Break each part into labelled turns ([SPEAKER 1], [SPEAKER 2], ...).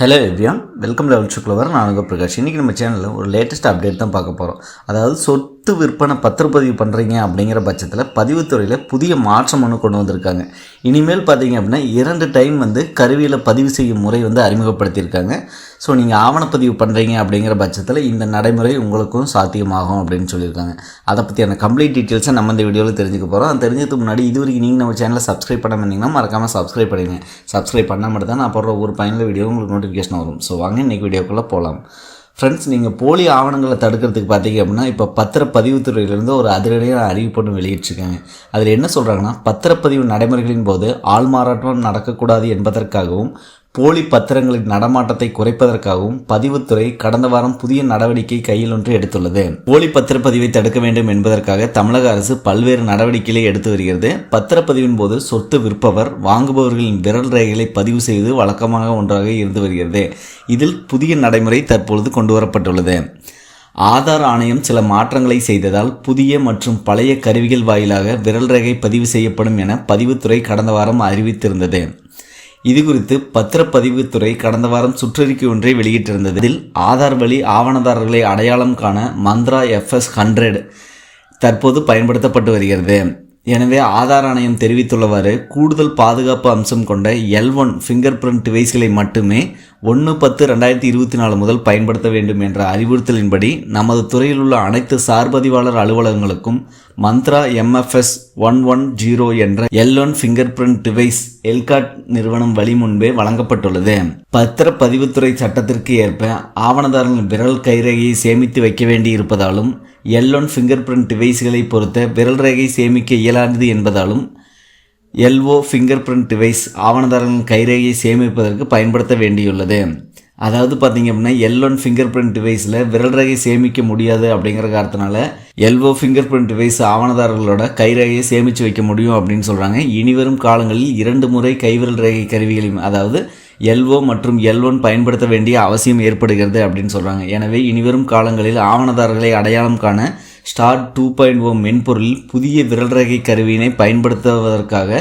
[SPEAKER 1] Hello everyone welcome level சுக்லவர் நான் உங்கள் பிரகாஷ். இன்றைக்கி நம்ம சேனலில் ஒரு லேட்டஸ்ட் அப்டேட் தான் பார்க்க போகிறோம் அதாவது சொத்து விற்பனை பத்திரப்பதிவு பண்ணுறீங்க அப்படிங்கிற பட்சத்தில் பதிவுத்துறையில் புதிய மாற்றம் ஒன்று கொண்டு வந்திருக்காங்க. இனிமேல் பார்த்தீங்க அப்படின்னா இரண்டு டைம் வந்து கருவியில் பதிவு செய்யும் முறை வந்து அறிமுகப்படுத்தியிருக்காங்க. ஸோ நீங்கள் ஆவணப்பதிவு பண்ணுறீங்க அப்படிங்கிற பட்சத்தில் இந்த நடைமுறை உங்களுக்கும் சாத்தியமாகும் அப்படின்னு சொல்லியிருக்காங்க. அதை பற்றியான கம்ப்ளீட் டீட்டெயில்ஸை நம்ம இந்த வீடியோவில் தெரிஞ்சுக்க போகிறோம் அது தெரிஞ்சதுக்கு முன்னாடி இது வரைக்கும் நீங்கள் நம்ம சேனலை சப்ஸ்கிரைப் பண்ண இருந்தீங்கன்னா மறக்காமல் சப்ஸ்கிரைப் பண்ணுங்க சப்ஸ்கிரைப் பண்ணால் மட்டும் தான் நான் போடுற ஒரு பயனுள்ள வீடியோ உங்களுக்கு நோட்டிஃபிகேஷன் வரும். ஸோ வாங்க இன்றைக்கி வீடியோக்குள்ளே போகலாம் ஃப்ரெண்ட்ஸ் நீங்கள் போலி ஆவணங்களை தடுக்கிறதுக்கு பார்த்தீங்க அப்படின்னா இப்போ பத்திரப்பதிவுத்துறையிலேருந்து ஒரு அதிரடியாக அறிவிப்பு வெளியிட்டிருக்காங்க. அதில் என்ன சொல்கிறாங்கன்னா பத்திரப்பதிவு நடைமுறைகளின் போது ஆள் மாறாட்டம் நடக்கக்கூடாது என்பதற்காகவும் போலி பத்திரங்களின் நடமாட்டத்தை குறைப்பதற்காகவும் பதிவுத்துறை கடந்த வாரம் புதிய நடவடிக்கை கையில் ஒன்று எடுத்துள்ளது. போலி பத்திரப்பதிவை தடுக்க வேண்டும் என்பதற்காக தமிழக அரசு பல்வேறு நடவடிக்கைகளை எடுத்து வருகிறது. பத்திரப்பதிவின் போது சொத்து விற்பவர் வாங்குபவர்களின் விரல் ரேகைகளை பதிவு செய்து வழக்கமாக ஒன்றாக இருந்து வருகிறது. இதில் புதிய நடைமுறை தற்பொழுது கொண்டு வரப்பட்டுள்ளது ஆதார் ஆணையம் சில மாற்றங்களை செய்ததால் புதிய மற்றும் பழைய கருவிகள் வாயிலாக விரல் ரேகை பதிவு செய்யப்படும் என பதிவுத்துறை கடந்த வாரம் அறிவித்திருந்தது. இது குறித்து பத்திரப்பதிவுத்துறை கடந்த வாரம் சுற்றறிக்கை ஒன்றை வெளியிட்டிருந்தது. இதில் ஆதார் வழி ஆவணதாரர்களை அடையாளம் காண மந்த்ரா எஃப்எஸ் ஹண்ட்ரட் தற்போது பயன்படுத்தப்பட்டு வருகிறது. எனவே ஆதார் ஆணையம் தெரிவித்துள்ளவாறு கூடுதல் பாதுகாப்பு அம்சம் கொண்ட எல் ஒன் ஃபிங்கர் பிரிண்ட் டிவைஸ்களை மட்டுமே ஒன்று பத்து ரெண்டாயிரத்தி இருபத்தி நாலு முதல் பயன்படுத்த வேண்டும் என்ற அறிவுறுத்தலின்படி நமது துறையில் உள்ள அனைத்து சார்பதிவாளர் அலுவலகங்களுக்கும் Mantra MFS one one zero என்ற L one fingerprint device ELCOT நிறுவனம் வழி முன்பே வழங்கப்பட்டுள்ளது. பத்திர பதிவுத்துறை சட்டத்திற்கு ஏற்ப ஆவணதாரர்களின் விரல் கைரேகையை சேமித்து வைக்க வேண்டி இருப்பதாலும் எல் ஒன் ஃபிங்கர் பிரிண்ட் டிவைஸ்களை பொறுத்த விரல் ரேகை சேமிக்க இயலாதது என்பதாலும் எல்ஓ ஃபிங்கர் பிரிண்ட் டிவைஸ் ஆவணதாரர்களின் கைரேகையை சேமிப்பதற்கு பயன்படுத்த வேண்டியுள்ளது. அதாவது பார்த்தீங்க அப்படின்னா எல் ஒன் ஃபிங்கர் பிரிண்ட் டிவைஸில் விரல் ரேகை சேமிக்க முடியாது அப்படிங்கிற காரணத்தினால L O finger print device ஆவணதாரர்களோட கைரேகையை சேமித்து வைக்க முடியும் அப்படின்னு சொல்கிறாங்க இனிவரும் காலங்களில் இரண்டு முறை கைவிரல் ரேகை கருவிகளையும் அதாவது எல்ஓ மற்றும் எல் ஒன் பயன்படுத்த வேண்டிய அவசியம் ஏற்படுகிறது அப்படின்னு சொல்கிறாங்க எனவே இனிவரும் காலங்களில் ஆவணதாரர்களை அடையாளம் காண star two point O oh மென்பொருளில் புதிய விரல் ரேகை கருவியினை பயன்படுத்துவதற்காக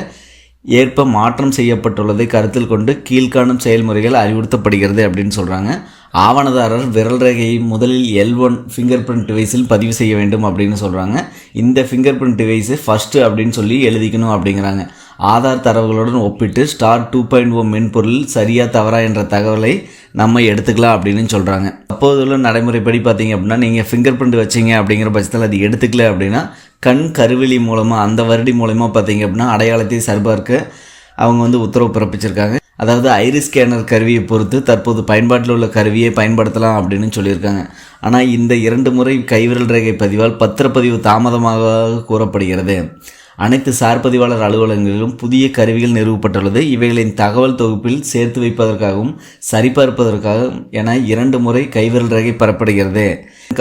[SPEAKER 1] ஏற்ப மாற்றம் செய்யப்பட்டுள்ளதை கருத்தில் கொண்டு கீழ்காணும் செயல்முறைகள் அறிவுறுத்தப்படுகிறது அப்படின்னு சொல்கிறாங்க ஆவணதாரர் விரல் ரேகையை முதலில் எல் ஒன் ஃபிங்கர் பிரிண்ட் டிவைஸில் பதிவு செய்ய வேண்டும் அப்படின்னு சொல்கிறாங்க இந்த ஃபிங்கர் பிரிண்ட் டிவைஸு ஃபஸ்ட்டு அப்படின்னு சொல்லி எழுதிக்கணும் அப்படிங்கிறாங்க. ஆதார் தரவுகளுடன் ஒப்பிட்டு ஸ்டார் டூ பாயிண்ட் ஓ மென்பொருள் சரியா தவறா என்ற தகவலை நம்ம எடுத்துக்கலாம் அப்படின்னு சொல்கிறாங்க அப்போது உள்ள நடைமுறைப்படி பார்த்தீங்க அப்படின்னா நீங்கள் ஃபிங்கர் பிரிண்ட் வச்சிங்க அப்படிங்கிற பட்சத்தில் அது எடுத்துக்கல அப்படின்னா கண் கருவெளி மூலமாக அந்த வருடி மூலமாக பார்த்தீங்க அப்படின்னா அடையாளத்தை சரிபார்க்க அவங்க வந்து உத்தரவு பிறப்பிச்சிருக்காங்க. அதாவது ஐரிஸ் ஸ்கேனர் கருவியை பொறுத்து தற்போது பயன்பாட்டில் உள்ள கருவியை பயன்படுத்தலாம் அப்படின்னு சொல்லியிருக்காங்க. ஆனால் இந்த இரண்டு முறை கைவிரல் ரேகை பதிவால் பத்திரப்பதிவு தாமதமாக கூறப்படுகிறது. அனைத்து சார்பதிவாளர் அலுவலகங்களிலும் புதிய கருவிகள் நிறுவப்பட்டுள்ளது. இவைகளின் தகவல் தொகுப்பில் சேர்த்து வைப்பதற்காகவும் சரிபார்ப்பதற்காகவும் என இரண்டு முறை கைவிரல் ரேகை பெறப்படுகிறது.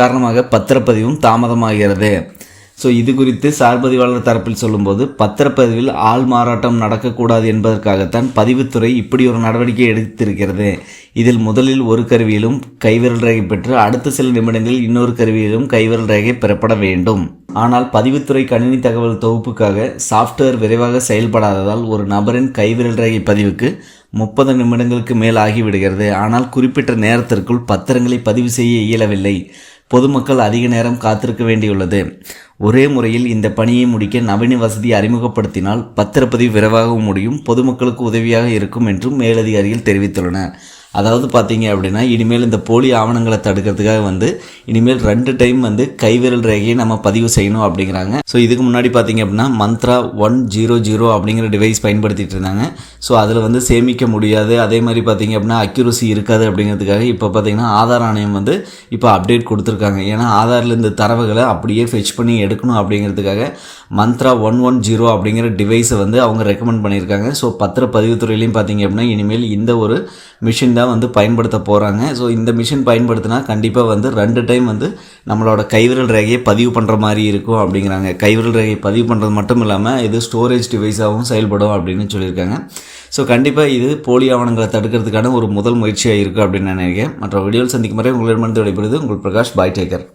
[SPEAKER 1] காரணமாக பத்திரப்பதிவும் தாமதமாகிறது. ஸோ இது குறித்து சார்பதிவாளர் தரப்பில் சொல்லும்போது பத்திரப்பதிவில் ஆள் மாறாட்டம் நடக்கக்கூடாது என்பதற்காகத்தான் பதிவுத்துறை இப்படி ஒரு நடவடிக்கை எடுத்திருக்கிறது. இதில் முதலில் ஒரு கருவியிலும் கைவிரல் ரேகை பெற்று அடுத்த சில நிமிடங்களில் இன்னொரு கருவியிலும் கைவிரல் ரேகை பெறப்பட வேண்டும். ஆனால் பதிவுத்துறை கணினி தகவல் தொகுப்புக்காக சாஃப்ட்வேர் விரைவாக செயல்படாததால் ஒரு நபரின் கைவிரல் ரேகை பதிவுக்கு முப்பது நிமிடங்களுக்கு மேல் ஆகிவிடுகிறது. ஆனால் குறிப்பிட்ட நேரத்திற்குள் பத்திரங்களை பதிவு செய்ய இயலவில்லை. பொதுமக்கள் அதிக நேரம் காத்திருக்க வேண்டியுள்ளது. ஒரே முறையில் இந்த பணியை முடிக்க நவீன வசதி அறிமுகப்படுத்தினால் பத்திரப்பதிவு விரைவாகவும் முடியும். பொதுமக்களுக்கு உதவியாக இருக்கும் என்றும் மேலதிகாரிகள் தெரிவித்துள்ளனர். அதாவது பார்த்தீங்க அப்படின்னா இனிமேல் இந்த போலி ஆவணங்களை தடுக்கிறதுக்காக வந்து இனிமேல் ரெண்டு டைம் வந்து கைவிரல் ரேகையை நம்ம பதிவு செய்யணும் அப்படிங்கிறாங்க. ஸோ இதுக்கு முன்னாடி பார்த்தீங்க அப்படின்னா மந்த்ரா ஒன் ஜீரோ ஜீரோ அப்படிங்கிற டிவைஸ் பயன்படுத்திட்டு இருந்தாங்க. ஸோ அதில் வந்து சேமிக்க முடியாது. அதே மாதிரி பார்த்தீங்க அப்படின்னா அக்யூரசி இருக்காது அப்படிங்கிறதுக்காக இப்போ பார்த்தீங்கன்னா ஆதார் ஆணையம் வந்து இப்போ அப்டேட் கொடுத்துருக்காங்க. ஏன்னா ஆதாரில் இந்த தரவுகளை அப்படியே ஃபெச் பண்ணி எடுக்கணும் அப்படிங்கிறதுக்காக மந்த்ரா ஒன் ஒன் ஜீரோ அப்படிங்கிற டிவைஸை வந்து அவங்க ரெக்கமெண்ட் பண்ணியிருக்காங்க. ஸோ பத்திர பதிவுத்துறையிலையும் பார்த்தீங்க அப்படின்னா இனிமேல் இந்த ஒரு மிஷின் தான் வந்து பயன்படுத்த போகிறாங்க ஸோ இந்த மிஷின் பயன்படுத்தினா கண்டிப்பாக வந்து ரெண்டு டைம் வந்து நம்மளோட கைவிரல் ரேகையை பதிவு பண்ணுற மாதிரி இருக்கும் அப்படிங்கிறாங்க. கைவிரல் ரேகையை பதிவு பண்ணுறது மட்டும் இல்லாமல் இது ஸ்டோரேஜ் டிவைஸாகவும் செயல்படும் அப்படின்னு சொல்லியிருக்காங்க. ஸோ கண்டிப்பாக இது போலி ஆவணங்களை தடுக்கிறதுக்கான ஒரு முதல் முயற்சியாக இருக்குது அப்படின்னு நினைக்கிறேன். மற்ற வீடியோவில் சந்திக்கும் வரை உங்களிடமிருந்து விடைபெறுது உங்கள் பிரகாஷ் பாய் டேக்கர்